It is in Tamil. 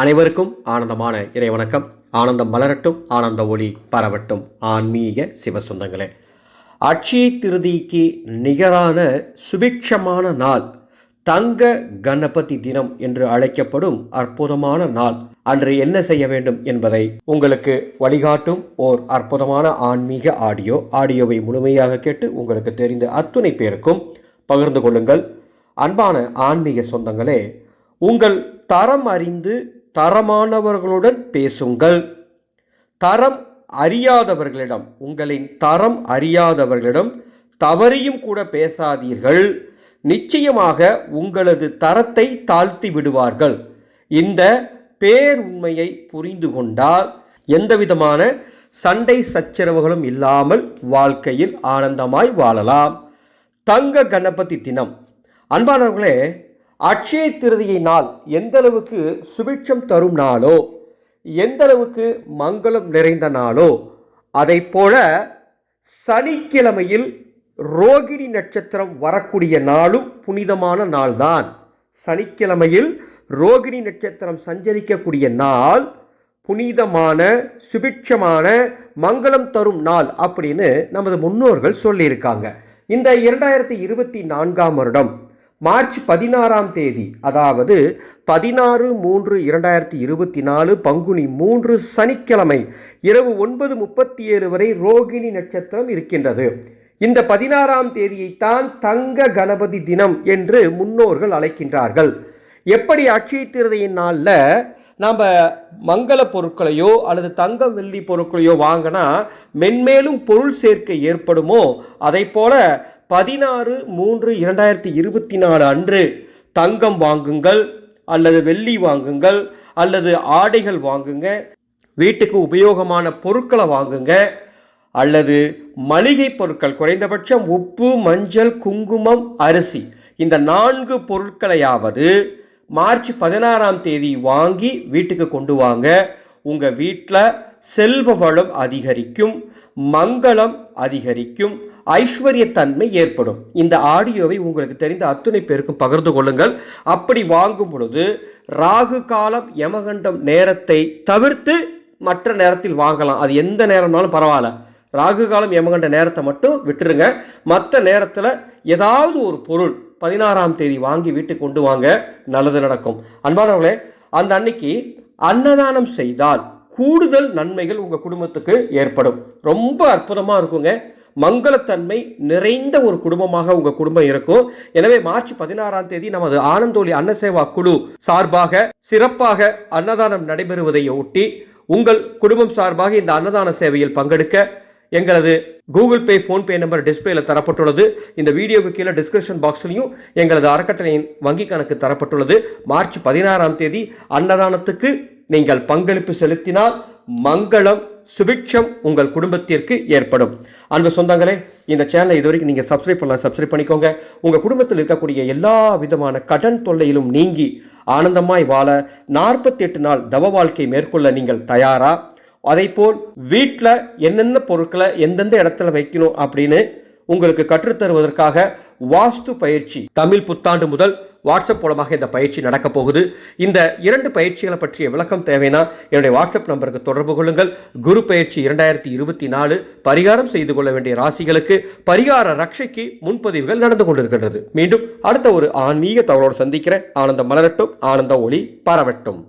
அனைவருக்கும் ஆனந்தமான இறை வணக்கம். ஆனந்தம் மலரட்டும் ஆனந்த ஒளி பரவட்டும். ஆன்மீக சிவசுந்தங்களே. அட்சய திருதிக்கு நிகரான சுபிக்ஷமான நாள் தங்க கணபதி தினம் என்று அழைக்கப்படும் அற்புதமான நாள். அன்று என்ன செய்ய வேண்டும் என்பதை உங்களுக்கு வழிகாட்டும் ஓர் அற்புதமான ஆன்மீக ஆடியோ. ஆடியோவை முழுமையாக கேட்டு உங்களுக்கு தெரிந்த அத்துணை பேருக்கும் பகிர்ந்து கொள்ளுங்கள். அன்பான ஆன்மீக சொந்தங்களே உங்கள் தரம் அறிந்து தரமானவர்களுடன் பேசுங்கள். தரம் அறியாதவர்களிடம் உங்களின் தரம் அறியாதவர்களிடம் தவறியும் கூட பேசாதீர்கள். நிச்சயமாக உங்களது தரத்தை தாழ்த்தி விடுவார்கள். இந்த பேருண்மையை புரிந்து கொண்டால் எந்தவிதமான சண்டை சச்சரவுகளும் இல்லாமல் வாழ்க்கையில் ஆனந்தமாய் வாழலாம். தங்க கணபதி தினம். அன்பானவர்களே அட்சய திருதியை நாள் எந்தளவுக்கு சுபிட்சம் தரும் நாளோ எந்தளவுக்கு மங்களம் நிறைந்த நாளோ அதை போல சனிக்கிழமையில் ரோகிணி நட்சத்திரம் வரக்கூடிய நாளும் புனிதமான நாள்தான். சனிக்கிழமையில் ரோகிணி நட்சத்திரம் சஞ்சரிக்கக்கூடிய நாள் புனிதமான சுபிட்சமான மங்களம் தரும் நாள் அப்படின்னு நமது முன்னோர்கள் சொல்லியிருக்காங்க. இந்த இரண்டாயிரத்தி இருபத்தி நான்காம் வருடம் மார்ச் பதினாறாம் தேதி அதாவது பதினாறு மூன்று இரண்டாயிரத்தி இருபத்தி நாலு பங்குனி மூன்று சனிக்கிழமை இரவு ஒன்பது முப்பத்தி ஏழு வரை ரோகிணி நட்சத்திரம் இருக்கின்றது. இந்த பதினாறாம் தேதியைத்தான் தங்க கணபதி தினம் என்று முன்னோர்கள் அழைக்கின்றார்கள். எப்படி அட்சய திருதையின் நாளில் நாம் மங்கள பொருட்களையோ அல்லது தங்கம் வெள்ளி பொருட்களையோ வாங்கினா மென்மேலும் பொருள் சேர்க்கை ஏற்படுமோ அதை போல பதினாறு மூன்று இரண்டாயிரத்தி இருபத்தி நாலு அன்று தங்கம் வாங்குங்கள் அல்லது வெள்ளி வாங்குங்கள் அல்லது ஆடைகள் வாங்குங்க வீட்டுக்கு உபயோகமான பொருட்களை வாங்குங்க அல்லது மளிகை பொருட்கள் குறைந்தபட்சம் உப்பு மஞ்சள் குங்குமம் அரிசி இந்த நான்கு பொருட்களையாவது மார்ச் பதினாறாம் தேதி வாங்கி வீட்டுக்கு கொண்டு வாங்க. உங்கள் வீட்டில் செல்வ வளம் அதிகரிக்கும் மங்களம் அதிகரிக்கும் ஐஸ்வர்யத்தன்மை ஏற்படும். இந்த ஆடியோவை உங்களுக்கு தெரிந்த அத்துணை பேருக்கும் பகிர்ந்து கொள்ளுங்கள். அப்படி வாங்கும் பொழுது ராகு காலம் யமகண்டம் நேரத்தை தவிர்த்து மற்ற நேரத்தில் வாங்கலாம். அது எந்த நேரம்னாலும் பரவாயில்ல. ராகு காலம் யமகண்ட நேரத்தை மட்டும் விட்டுருங்க. மற்ற நேரத்தில் ஏதாவது ஒரு பொருள் பதினாறாம் தேதி வாங்கி வீட்டுக்கு கொண்டு வாங்க. நல்லது நடக்கும். அன்பானவர்களே அந்த அன்னைக்கு அன்னதானம் செய்தால் கூடுதல் நன்மைகள் உங்கள் குடும்பத்துக்கு ஏற்படும். ரொம்ப அற்புதமாக இருக்குங்க. மங்களத்தன்மை நிறைந்த ஒரு குடும்பமாக உங்கள் குடும்பம் இருக்கும். எனவே மார்ச் பதினாறாம் தேதி நமது ஆனந்தோழி அன்னசேவா குழு சார்பாக சிறப்பாக அன்னதானம் நடைபெறுவதை ஒட்டி உங்கள் குடும்பம் சார்பாக இந்த அன்னதான சேவையில் பங்கெடுக்க எங்களது கூகுள் பே ஃபோன்பே நம்பர் டிஸ்பிளேல தரப்பட்டுள்ளது. இந்த வீடியோவுக்கு கீழே டிஸ்கிரிப்ஷன் பாக்ஸ்லையும் எங்களது அறக்கட்டளையின் வங்கி கணக்கு தரப்பட்டுள்ளது. மார்ச் பதினாறாம் தேதி அன்னதானத்துக்கு நீங்கள் பங்களிப்பு செலுத்தினால் மங்களம் சுபிட்சம் உங்கள் குடும்பத்திற்கு ஏற்படும். அன்பு சொந்தங்களே இந்த சேனலை இது வரைக்கும் நீங்கள் சப்ஸ்கிரைப் பண்ணலாம் சப்ஸ்கிரைப் பண்ணிக்கோங்க. உங்கள் குடும்பத்தில் இருக்கக்கூடிய எல்லா விதமான கடன் தொல்லையிலும் நீங்கி ஆனந்தமாய் வாழ நாற்பத்தெட்டு நாள் தவ வாழ்க்கை மேற்கொள்ள நீங்கள் தயாரா? போல் வீட்டில் என்னென்ன பொருட்களை எந்தெந்த இடத்துல வைக்கணும் அப்படின்னு உங்களுக்கு கற்றுத்தருவதற்காக வாஸ்து பயிற்சி தமிழ் புத்தாண்டு முதல் வாட்ஸ்அப் மூலமாக இந்த பயிற்சி நடக்கப் போகுது. இந்த இரண்டு பயிற்சிகளை பற்றிய விளக்கம் தேவைன்னா என்னுடைய வாட்ஸ்அப் நம்பருக்கு தொடர்பு கொள்ளுங்கள். குரு பயிற்சி இரண்டாயிரத்தி இருபத்தி நாலு பரிகாரம் செய்து கொள்ள வேண்டிய ராசிகளுக்கு பரிகார ரட்சைக்கு முன்பதிவுகள் நடந்து கொண்டிருக்கின்றது. மீண்டும் அடுத்த ஒரு ஆன்மீக தகவலோடு சந்திக்கிற ஆனந்தம் மலரட்டும் ஆனந்த ஒளி பரவட்டும்.